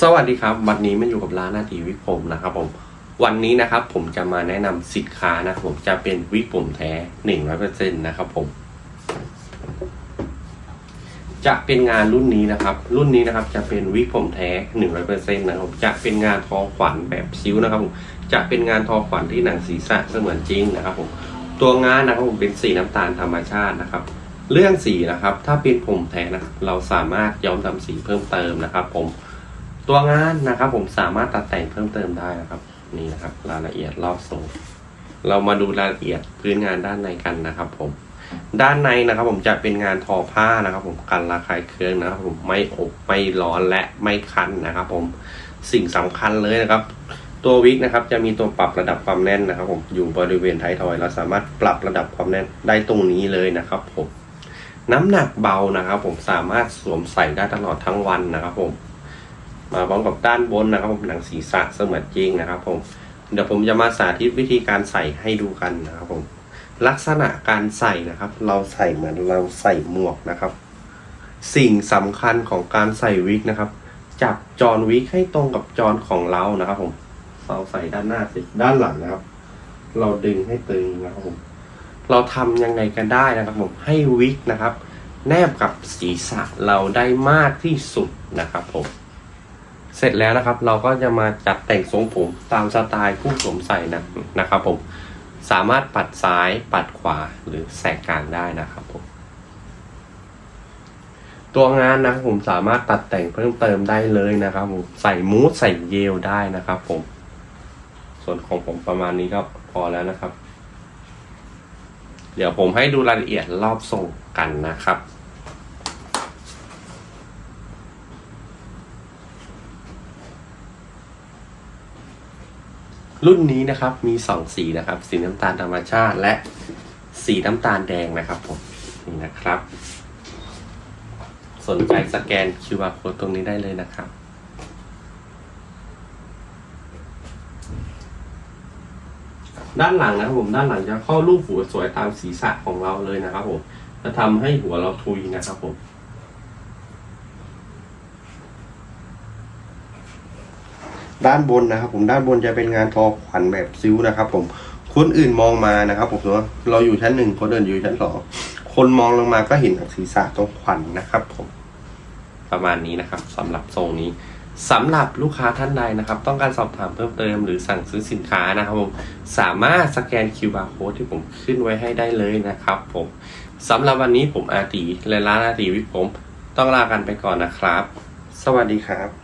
สวัสดีครับ วันนี้มาอยู่กับร้านนาทีวิกผมนะครับผม วันนี้นะครับผมจะมาแนะนำสินค้านะครับผมจะเป็นวิกผมแท้หนึ่งร้อยเปอร์เซ็นต์นะครับผม จะเป็นงานรุ่นนี้นะครับ รุ่นนี้นะครับจะเป็นวิกผมแท้หนึ่งร้อยเปอร์เซ็นต์นะครับจะเป็นงานทอขวัญแบบซิ้วนะครับผมจะเป็นงานทอขวัญที่หนังศีรษะเสมือนจริงนะครับผมตัวงานนะครับผมเป็นสีน้ำตาลธรรมชาตินะครับ เรื่องสีนะครับ ถ้าเป็นผมแท้นะเราสามารถย้อมทำสีเพิ่มเติมนะครับ ผม ตัวงานนะครับ ผมสามารถตัดแต่งเพิ่มเติมได้นะครับ นี่นะครับ รายละเอียดรอบทรงเรามาดูรายละเอียดพื้นงานด้านในกันนะครับ ผม ด้านในนะครับ ผมจะเป็นงานทอผ้านะครับ ผมกันระคายเคืองนะครับ ผมไม่อบไม่ร้อนและไม่คันนะครับ ผมสิ่งสำคัญเลยนะครับ ตัววิกนะครับ จะมีตัวปรับระดับความแน่นนะครับ ผมอยู่บริเวณท้ายทอยเราสามารถปรับระดับความแน่นได้ตรงนี้เลยนะครับ ผม น้ำหนักเบานะครับ ผมสามารถสวมใส่ได้ตลอดทั้งวันนะครับ ผม มาพร้อมกับด้านบนนะครับผมหนังศีรษะเสมือนจริงนะครับ ผมเดี๋ยวผมจะมาสาธิตวิธีการใส่ให้ดูกันนะครับผมลักษณะการใส่นะครับ เราใส่เหมือนเราใส่หมวกนะครับ สิ่งสำคัญของการใส่วิกนะครับ จับจอนวิกให้ตรงกับจอนของเรานะครับ ผมเราใส่ด้านหน้าสิด้านหลังนะครับ เราดึงให้ตึงนะครับผมเราทำยังไงกันได้นะครับผมให้วิกนะครับ แนบกับศีรษะเราได้มากที่สุดนะครับผม เสร็จแล้วนะครับ เราก็จะมาจัดแต่งทรงผมตามสไตล์ผู้สวมใส่นะนะครับผมสามารถปัดซ้ายปัดขวาหรือแสกกลางได้นะครับผมตัวงานนะผมสามารถตัดแต่งเพิ่มเติมได้เลยนะครับผมใส่มูสใส่เยลได้นะครับผม ส่วนของผมประมาณนี้ก็พอแล้วนะครับ เดี๋ยวผมให้ดูรายละเอียดรอบทรงกันนะครับ รุ่นนี้นะครับมีสองสีนะครับ สีน้ำตาลธรรมชาติ และสีน้ำตาลแดงนะครับผมนี่นะครับ สนใจสแกน QR code ตรงนี้ได้เลยนะครับ ด้านหลังนะครับผมด้านหลังจะเข้ารูปหัวสวยตามศีรษะของเราเลยนะครับผมจะทำให้หัวเราทุยนะครับผม ด้านบนนะครับ ผมด้านบนจะเป็นงานทอขวัญแบบซิ้วนะครับ ผมคนอื่นมองมานะครับ ผมว่าเราอยู่ชั้นหนึ่งคนอื่นอยู่ชั้นสองคนมองลงมาก็เห็นศีรษะตรงขวัญนะครับ ผมประมาณนี้นะครับสำหรับทรงนี้สำหรับลูกค้าท่านใดนะครับ ต้องการสอบถามเพิ่มเติมหรือสั่งซื้อสินค้านะครับผมสามารถสแกน QR code ที่ผมขึ้นไว้ให้ได้เลยนะครับ ผมสำหรับวันนี้ผมอาตีและร้านอาตีวิกผม ต้องลากันไปก่อนนะครับ สวัสดีครับ